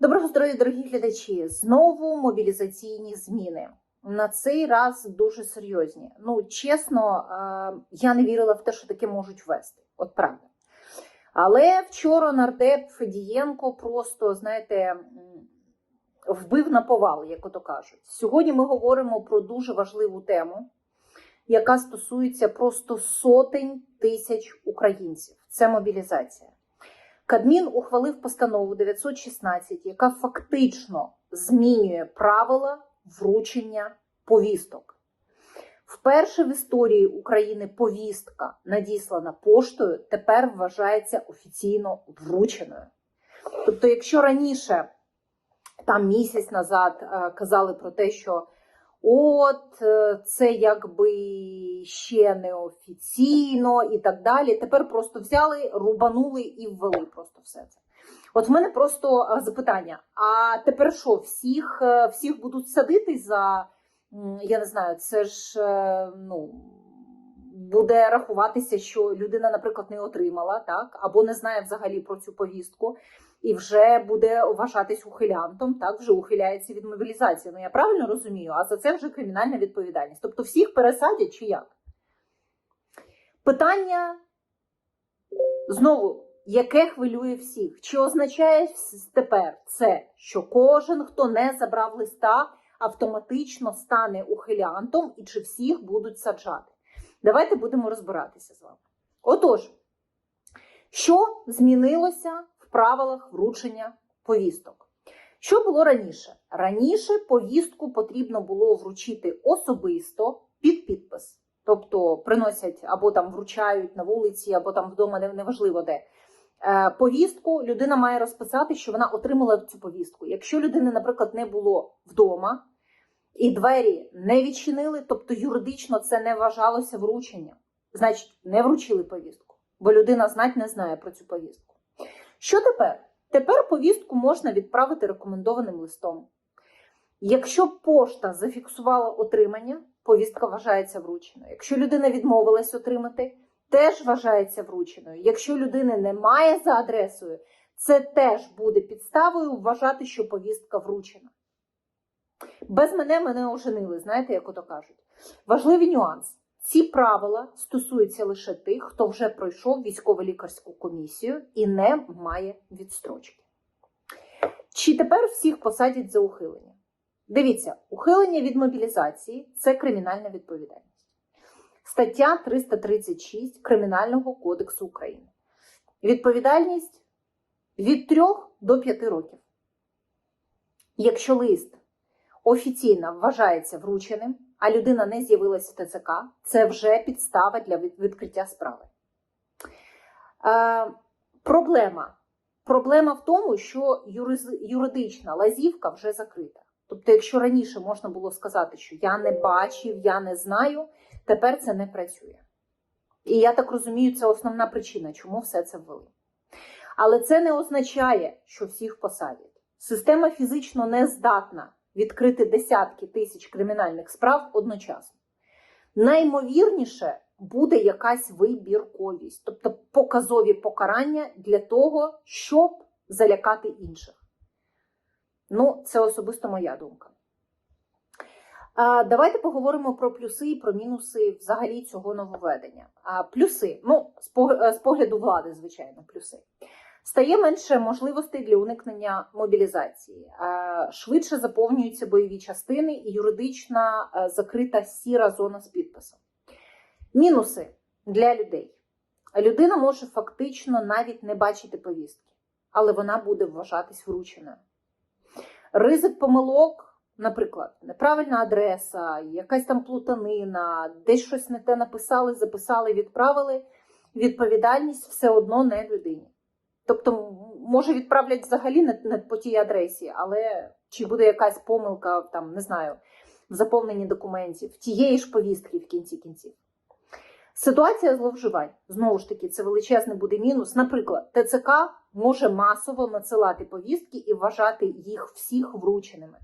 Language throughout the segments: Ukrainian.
Доброго здоров'я, дорогі глядачі! Знову мобілізаційні зміни. На цей раз дуже серйозні. Ну, чесно, е, я не вірила в те, що таке можуть вести. От правда. Але вчора нардеп Федієнко просто, знаєте, вбив на повал, як ото кажуть. Сьогодні ми говоримо про дуже важливу тему, яка стосується просто сотень тисяч українців. Це мобілізація. Кабмін ухвалив постанову 916, яка фактично змінює правила вручення повісток. Вперше в історії України повістка, надіслана поштою, тепер вважається офіційно врученою. Тобто, якщо раніше, там місяць назад, е, казали про те, що от е, це якби ще не офіційно і так далі. Тепер просто взяли, рубанули і ввели просто все це. От в мене просто е, запитання: а тепер що, всіх, е, всіх будуть садити за, я не знаю, це ж ну. Буде рахуватися, що людина, наприклад, не отримала, так, або не знає взагалі про цю повістку, і вже буде вважатись ухилянтом, так, вже ухиляється від мобілізації. Ну я правильно розумію, а за це вже кримінальна відповідальність. Тобто всіх пересадять чи як? Питання знову, яке хвилює всіх? Чи означає тепер це, що кожен, хто не забрав листа, автоматично стане ухилянтом, і чи всіх будуть саджати? Давайте будемо розбиратися з вами. Отож, що змінилося в правилах вручення повісток? Що було раніше? Раніше повістку потрібно було вручити особисто під підпис. Тобто приносять або там вручають на вулиці, або там вдома, неважливо де. Е, Повістку людина має розписати, що вона отримала цю повістку. Якщо людини, наприклад, не було вдома і двері не відчинили, тобто юридично це не вважалося врученням, значить не вручили повістку, бо людина знать не знає про цю повістку. Що тепер? Тепер повістку можна відправити рекомендованим листом. Якщо пошта зафіксувала отримання, повістка вважається врученою. Якщо людина відмовилась отримати, теж вважається врученою. Якщо людини немає за адресою, це теж буде підставою вважати, що повістка вручена. Без мене мене оженили, знаєте, як ото кажуть. Важливий нюанс. Ці правила стосуються лише тих, хто вже пройшов військово-лікарську комісію і не має відстрочки. Чи тепер всіх посадять за ухилення? Дивіться, ухилення від мобілізації це кримінальна відповідальність. Стаття 336 Кримінального кодексу України. Відповідальність від 3 до 5 років. Якщо лист офіційно вважається врученим, а людина не з'явилася в ТЦК, це вже підстава для відкриття справи. Е, проблема. Проблема в тому, що юридична лазівка вже закрита. Тобто, якщо раніше можна було сказати, що я не бачив, я не знаю, тепер це не працює. І я так розумію, це основна причина, чому все це ввели. Але це не означає, що всіх посадять. Система фізично не здатна відкрити десятки тисяч кримінальних справ одночасно. Наймовірніше буде якась вибірковість, тобто показові покарання для того, щоб залякати інших. Ну, це особисто моя думка. Давайте поговоримо про плюси і про мінуси взагалі цього нововведення. Плюси, ну, з погляду влади, звичайно, плюси. Стає менше можливостей для уникнення мобілізації, Е, швидше заповнюються бойові частини і юридична е, закрита сіра зона з підписом. Мінуси для людей. Людина може фактично навіть не бачити повістки, але вона буде вважатись врученою. Ризик помилок, наприклад, неправильна адреса, якась там плутанина, десь щось не те написали, записали, відправили. Відповідальність все одно не людині. Тобто, може, відправлять взагалі не, не по тій адресі, але чи буде якась помилка, там, не знаю, в заповненні документів, тієї ж повістки в кінці кінців. Ситуація зловживань. Знову ж таки, це величезний буде мінус. Наприклад, ТЦК може масово надсилати повістки і вважати їх всіх врученими.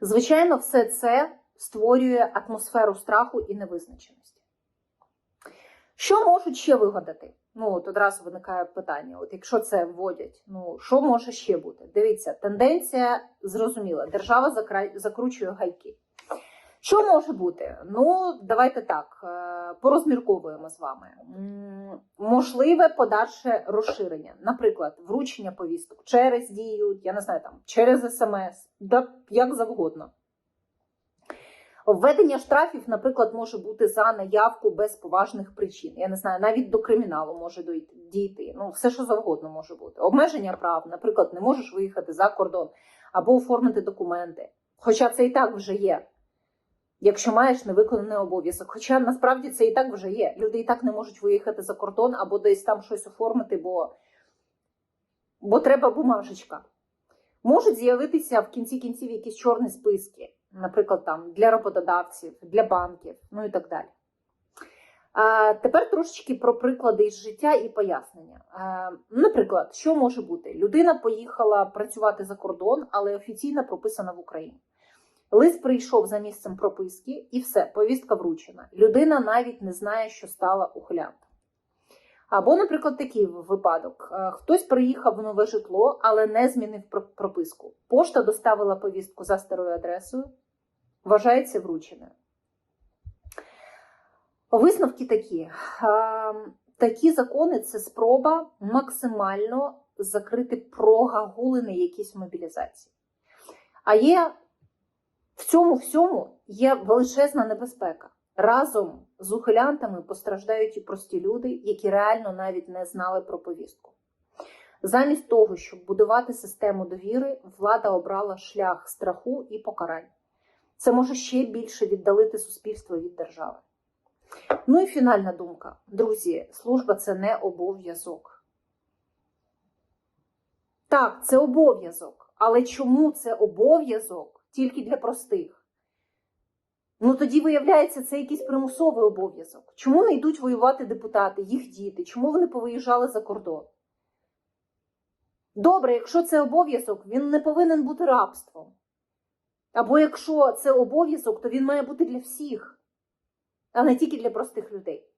Звичайно, все це створює атмосферу страху і невизначеності. Що можуть ще вигадати? Ну, от одразу виникає питання: от якщо це вводять, ну що може ще бути? Дивіться, тенденція зрозуміла. Держава закручує гайки. Що може бути? Ну, давайте так, е, порозмірковуємо з вами. Можливе подальше розширення, наприклад, вручення повісток через дію, я не знаю, там через смс, да як завгодно. Введення штрафів, наприклад, може бути за наявку без поважних причин. Я не знаю, навіть до криміналу може дійти. Ну, все, що завгодно може бути. Обмеження прав, наприклад, не можеш виїхати за кордон або оформити документи. Хоча це і так вже є. Якщо маєш невиконаний обов'язок. Хоча насправді це і так вже є. Люди і так не можуть виїхати за кордон або десь там щось оформити, бо, бо треба бумажечка. Можуть з'явитися в кінці кінців якісь чорні списки, наприклад, там для роботодавців, для банків, ну і так далі. А, тепер трошечки про приклади із життя і пояснення. Наприклад, що може бути? Людина поїхала працювати за кордон, але офіційно прописана в Україні. Лист прийшов за місцем прописки, і все, повістка вручена. Людина навіть не знає, що стала ухилянтом. Або, наприклад, такий випадок: хтось приїхав в нове житло, але не змінив прописку. Пошта доставила повістку за старою адресою, вважається врученою. Висновки такі. Такі закони це спроба максимально закрити прогагулини якісь мобілізації. А є в цьому всьому є величезна небезпека. Разом з ухилянтами постраждають і прості люди, які реально навіть не знали про повістку. Замість того, щоб будувати систему довіри, влада обрала шлях страху і покарань. Це може ще більше віддалити суспільство від держави. Ну і фінальна думка. Друзі, служба це не обов'язок. Так, це обов'язок. Але чому це обов'язок тільки для простих? Ну тоді виявляється, це якийсь примусовий обов'язок. Чому не йдуть воювати депутати, їх діти? Чому вони повиїжджали за кордон? Добре, якщо це обов'язок, він не повинен бути рабством. Або якщо це обов'язок, то він має бути для всіх, а не тільки для простих людей.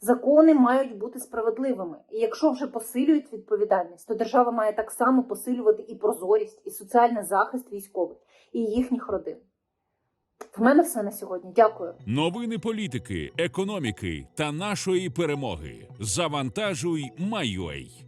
Закони мають бути справедливими. І якщо вже посилюють відповідальність, то держава має так само посилювати і прозорість, і соціальний захист військових, і їхніх родин. В мене все на сьогодні. Дякую. Новини політики, економіки та нашої перемоги. Завантажуй, Майой.